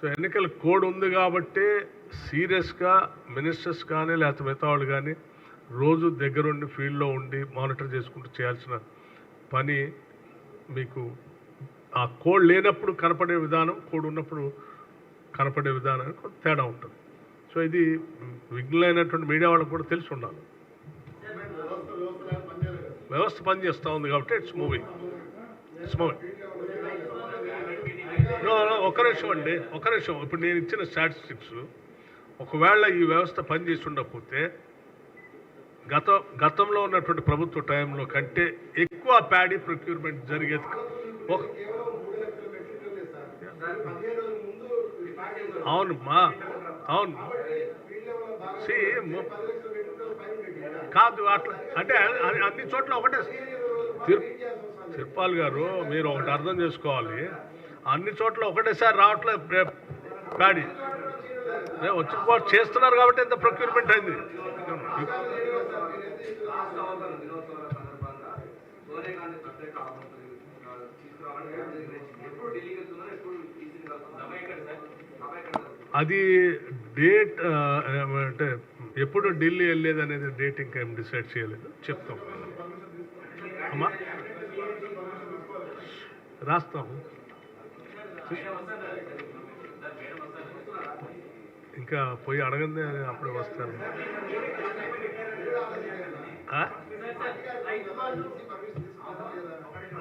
So ఎన్నికల code ఉంది కాబట్టి సీరియస్గా మినిస్టర్స్ కానీ లేకపోతే మిగతా వాళ్ళు కానీ రోజు దగ్గరుండి ఫీల్డ్లో ఉండి మానిటర్ చేసుకుంటూ చేయాల్సిన పని మీకు ఆ కోడ్ లేనప్పుడు కనపడే విధానం కోడ్ ఉన్నప్పుడు కనపడే విధానానికి కొంత తేడా ఉంటుంది. సో ఇది విఘ్నులైనటువంటి మీడియా వాళ్ళకి కూడా తెలిసి ఉండాలి. వ్యవస్థ పనిచేస్తూ ఉంది కాబట్టి ఇట్స్ మూవింగ్ ఇట్స్ మూవింగ్ ఒక నిమిషం అండి. ఒక నిమిషం. ఇప్పుడు నేను ఇచ్చిన స్టాటిస్టిక్స్ ఒకవేళ ఈ వ్యవస్థ పనిచేసి ఉండకపోతే గత గతంలో ఉన్నటువంటి ప్రభుత్వ టైంలో కంటే ఎక్కువ ప్యాడీ ప్రొక్యూర్మెంట్ జరిగేది ఒక అవును అవును. See, కాదు అట్లా అంటే అన్ని- అన్ని చోట్ల ఒకటే తిరు తిరుపాల్ గారు మీరు ఒకటి అర్థం చేసుకోవాలి. అన్ని చోట్ల ఒకటేసారి రావట్లేదు. ప్రే- వచ్చిన వాళ్ళు చేస్తున్నారు కాబట్టి ఇంత ప్రొక్యూర్మెంట్ అయింది. అది డేట్ అంటే ఎప్పుడు ఢిల్లీ వెళ్ళేది అనేది డేట్ ఇంకా ఏం డిసైడ్ చేయలేదు. చెప్తాం. అమ్మా. రాస్తాము. ఇంకా పోయి అడగందే అప్పుడే వస్తాను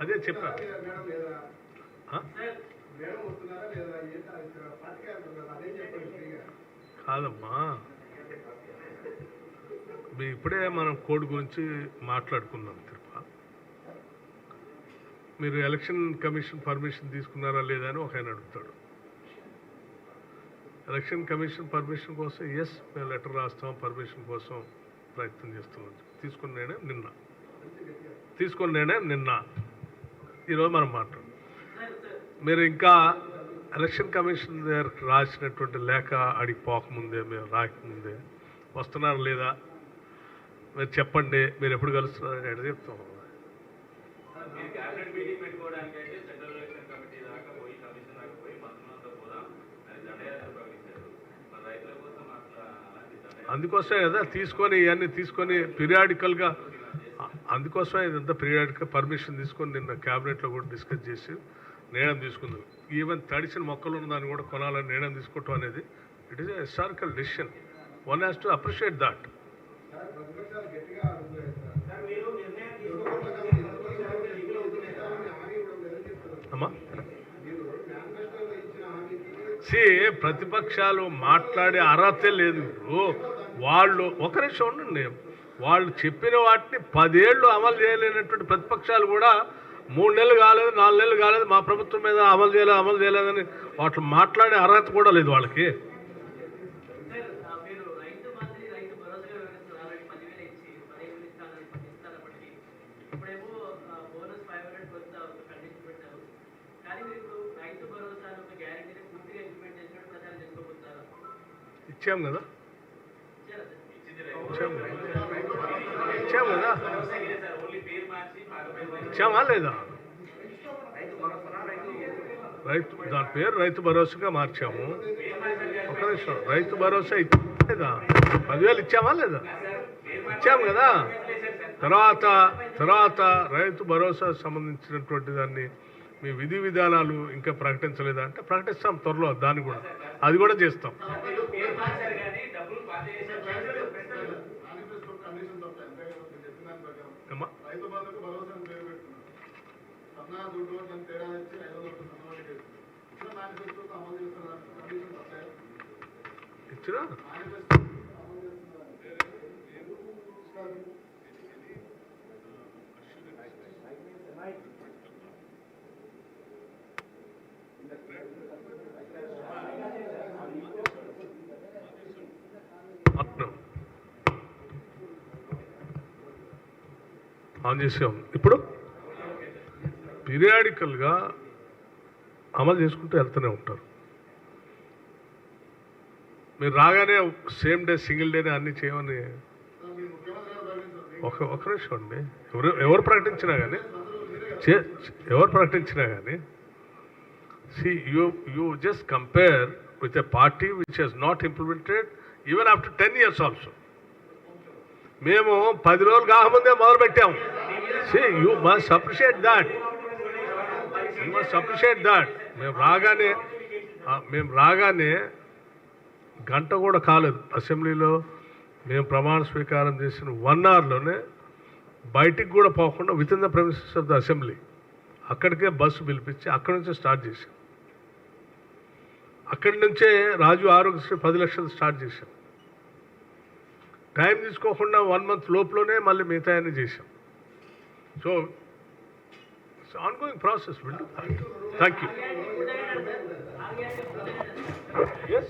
అదే చెప్పా. కాదమ్మా. మీ ఇప్పుడే మనం కోడ్ గురించి మాట్లాడుకున్నాం తిరుపతి మీరు ఎలక్షన్ కమిషన్ పర్మిషన్ తీసుకున్నారా లేదా అని ఒక ఆయన అడుగుతాడు. ఎలక్షన్ కమిషన్ పర్మిషన్ కోసం ఎస్ మేము లెటర్ రాస్తాం పర్మిషన్ కోసం ప్రయత్నం చేస్తున్నాం. తీసుకున్న నిర్ణయం నిన్న. తీసుకున్న నిర్ణయం నిన్న. ఈరోజు మనం మాట్లాడు మీరు ఇంకా ఎలక్షన్ కమిషన్ దగ్గర రాసినటువంటి లేఖ అడిగి పోకముందే మీరు రాకముందే వస్తున్నారా లేదా? మీరు చెప్పండి మీరు ఎప్పుడు కలుస్తున్నారు అని చెప్తాం. మీరు క్యాబినెట్ మీటింగ్ పెట్టుకోవడానికి అయితే సెంట్రల్ ఎలక్షన్ కమిటీ దాకా పోయి కమిషన్ దాకా పోయి మంత్రులంతా పోదాం అని దండయాత్ర ప్రకటించారు. మరి రైతుల కోసం అట్లా అందుకోసమే కదా తీసుకొని ఇవన్నీ తీసుకొని పీరియాడికల్గా అందుకోసమే ఇదంతా పీరియాడికల్ పర్మిషన్ తీసుకొని నిన్న క్యాబినెట్లో కూడా డిస్కస్ చేసి నిర్ణయం తీసుకుంది. ఈవెన్ తడిసిన మొక్కలు ఉన్న దాన్ని కూడా కొనాలని నిర్ణయం తీసుకోవటం అనేది it is historical decision one has to appreciate that అమ్మా. సి ప్రతిపక్షాలు మాట్లాడే అర్హత లేదు. ఇప్పుడు వాళ్ళు ఒక నిమిషం ఉండండి. వాళ్ళు చెప్పిన వాటిని పదేళ్ళు అమలు చేయలేనటువంటి ప్రతిపక్షాలు కూడా మూడు నెలలు కాలేదు నాలుగు నెలలు కాలేదు మా ప్రభుత్వం మీద అమలు చేయలేదు అమలు చేయలేదని వాటిని మాట్లాడే అర్హత కూడా లేదు వాళ్ళకి సార్ ఆ మీరు రైతు మంత్రి రైతు భరోసాగా వివరిస్తున్నారు ఆల్రెడీ పదివేలు ఇచ్చి పదిహేను ఇస్తానని ఇస్తారప్పటికి ఇప్పుడేమో ఆ, బోనస్ ఫైవ్ హండ్రెడ్ కొంత ఒక కండిషన్ పెట్టారు కానీ మీరు ఇప్పుడు రైతు భరోసా అనే ఒక గ్యారెంటీని పూర్తిగా ఇంప్లిమెంట్ చేసినట్టు ప్రచారం చేసుకోబోతారా ఇచ్చాం కదా? ఇచ్చాము. ఇచ్చాం కదా? ఇచ్చామా లేదా? రైతు దాని పేరు రైతు భరోసాగా మార్చాము. ఒక నిమిషం. రైతు భరోసా లేదా? పదివేలు ఇచ్చామా లేదా? ఇచ్చాము కదా? తర్వాత తర్వాత రైతు భరోసా సంబంధించినటువంటి దాన్ని మీ విధి విధానాలు ఇంకా ప్రకటించలేదా? అంటే ప్రకటిస్తాం త్వరలో దాన్ని కూడా. అది కూడా చేస్తాం. అమ్మా. రైతు బంధుకు భరోసా అని పేరు పెట్టుకున్నారు. సన్నా దుడ్డు దాని తేడా ఇచ్చి ఐదు వందలు సన్నవాడి ఇచ్చిన మేనిఫెస్టోకి అమలు చేస్తున్నారు కండిషన్స్ వస్తాయి ఇచ్చినా? మేనిఫెస్టో అమలు చేస్తున్నారు అవును. ఆన్ చేసాం ఇప్పుడు పీరియాడికల్గా అమలు చేసుకుంటూ వెళ్తూనే ఉంటారు. మీరు రాగానే సేమ్ డే సింగిల్ డేనే అన్ని చేయమని ఒక ఒక నిమిషం అండి. ఎవరు ఎవరు ప్రకటించినా కానీ చే- ఎవరు ప్రకటించినా కానీ see you you just compare with a party which has not implemented even after ten years also మేము పది రోజులు కాకముందే మొదలు say you must appreciate that you must appreciate that మేము రాగానే మేము రాగానే గంట కూడా కాలేదు. అసెంబ్లీలో మేము ప్రమాణ స్వీకారం చేసిన వన్ అవర్లోనే బయటికి కూడా పోకుండా within the premises of the assembly అక్కడికే బస్సు పిలిపించి అక్కడి నుంచే స్టార్ట్ చేశాం. అక్కడి నుంచే రాజు ఆరోగ్యశ్రీ పది లక్షలు స్టార్ట్ చేశాం. టైం తీసుకోకుండా వన్ మంత్ లోపలనే మళ్ళీ మిగతా చేశాం. So it's an ongoing process. Will you. Thank you. Yes.